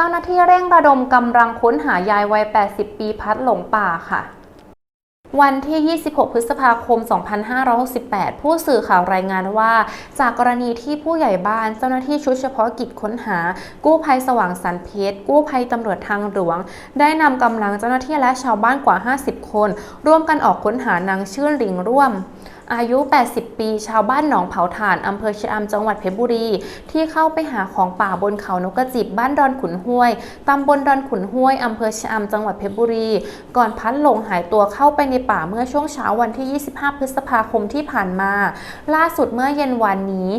จ้าหน้าที่เร่งระดมกำลังค้นหายายวัย 80 ปีพัดหลงป่าค่ะ วันที่ 26 พฤษภาคม 2568 ผู้สื่อข่าวรายงานว่า จากกรณีที่ผู้ใหญ่บ้านเจ้าหน้าที่ชุดเฉพาะกิจค้นหา กู้ภัยสว่างสรรเพชร กู้ภัยตำรวจทางหลวง ได้นำกำลังเจ้าหน้าที่และชาวบ้านกว่า 50 คน ร่วมกันออกค้นหานางชื่นหลิงร่วม อายุ 80 ปี ชาวบ้านหนองเผาถ่านอำเภอชะอำจังหวัดเพชรบุรี ที่เข้าไปหาของป่าบนเขานกกระจิบบ้านดอนขุนห้วยตำบลดอนขุนห้วยอำเภอชะอำจังหวัดเพชรบุรี ก่อนพัดหลงหายตัวเข้าไปในป่าเมื่อช่วงเช้าวันที่ 25 พฤษภาคมที่ผ่านมา ล่าสุดเมื่อเย็นวันนี้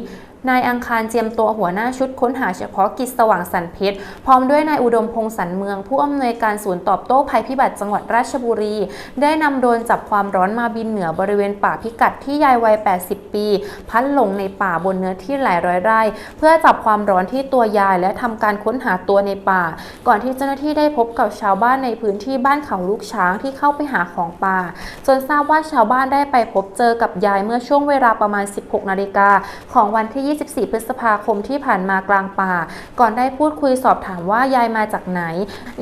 นายอังคารเจียมตัวหัวหน้าชุดค้นหาเฉพาะกิจสว่างสันเพชรพร้อมด้วยนายอุดมพงษ์สันเมือง ผู้อำนวยการศูนย์ตอบโต้ภัยพิบัติจังหวัดราชบุรี ได้นำโดรนจับความร้อนมาบินเหนือบริเวณป่าพิกัดที่ยายวัย 80 ปี พัดหลงในป่าบนเนื้อที่หลายร้อยไร่ เพื่อจับความร้อนที่ตัวยายและทำการค้นหาตัวในป่า ก่อนที่เจ้าหน้าที่ได้พบกับชาวบ้านในพื้นที่บ้านเขาลูกช้างที่เข้าไปหาของป่า จนทราบว่าชาวบ้านได้ไปพบเจอกับยายเมื่อช่วงเวลาประมาณ 16 นาฬิกาของวันที่24 พฤษภาคมที่ผ่านมากลางป่า ก่อนได้พูดคุยสอบถามว่ายายมาจากไหน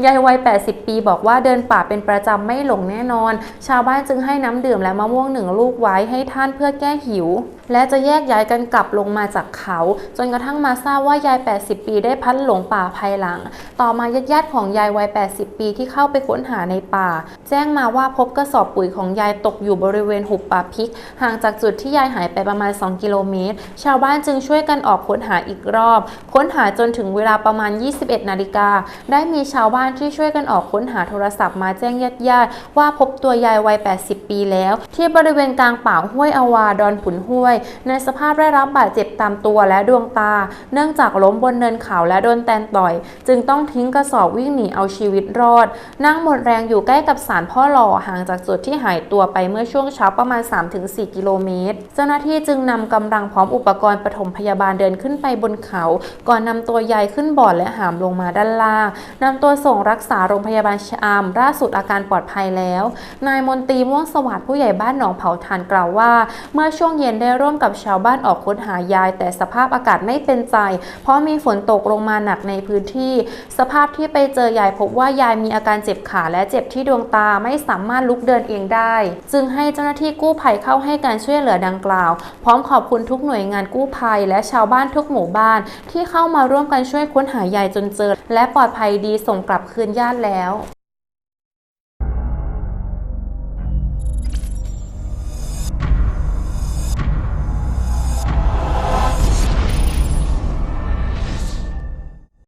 ยายวัย 80 ปีบอกว่าเดินป่าเป็นประจำไม่หลงแน่นอน ชาวบ้านจึงให้น้ำดื่มและมะม่วงหนึ่งลูกไว้ให้ท่านเพื่อแก้หิว และจะแยกย้ายกันกลับลงมาจากเขา จนกระทั่งมาทราบว่ายาย 80 ปีได้พัดหลงป่าภายหลัง ต่อมาญาติๆของยายวัย 80 ปีที่เข้าไปค้นหาในป่า แจ้งมาว่าพบกระสอบปุ๋ยของยายตกอยู่บริเวณหุบป่าพริก ห่างจากจุดที่ยายหายไปประมาณ 2 กิโลเมตร ชาวบ้านจึงช่วยกันออกค้นหาอีกรอบ ค้นหาจนถึงเวลาประมาณ 21 นาฬิกา ได้มีชาวบ้านที่ช่วยกันออกค้นหาโทรศัพท์มาแจ้งญาติๆว่าพบตัวยายวัย 80 ปีแล้ว ที่บริเวณกลางป่าห้วยอวาดอนขุนห้วย ในสภาพได้รับบาดเจ็บตามตัวและดวงตา เนื่องจากล้มบนเนินเขาและโดนแตนต่อย จึงต้องทิ้งกระสอบวิ่งหนีเอาชีวิตรอด นั่งหมดแรงอยู่ใกล้กับศาลพ่อหล่อห่างจากจุดที่หายตัวไปเมื่อช่วงเช้าประมาณ 3-4 กิโลเมตร เจ้าหน้าที่จึงนำกำลังพร้อมอุปกรณ์ปฐมพยาบาลเดินขึ้นไปบนเขา ก่อนนำตัวยายขึ้นบอร์ดและหามลงมาด้านล่างนำตัวส่งรักษาโรงพยาบาลชะอำล่าสุดอาการปลอดภัยแล้ว นายมนตรีม่วงสวัสดิ์ผู้ใหญ่บ้านหนองเผาทานกล่าวว่า เมื่อช่วงเย็นได้ร่วมกับชาวบ้านออกค้นหายาย แต่สภาพอากาศไม่เป็นใจ เพราะมีฝนตกลงมาหนักในพื้นที่ สภาพที่ไปเจอยายพบว่ายายมีอาการเจ็บขาและเจ็บที่ดวงตาไม่สามารถลุกเดินเองได้ จึงให้เจ้าหน้าที่กู้ภัยเข้าให้การช่วยเหลือดังกล่าว พร้อมขอบคุณทุกหน่วยงานกู้ภัยยและชาวบ้านทุกหมู่บ้าน ที่เข้ามาร่วมกันช่วยค้นหายายจนเจอ และปลอดภัยดีส่งกลับคืนญาติแล้ว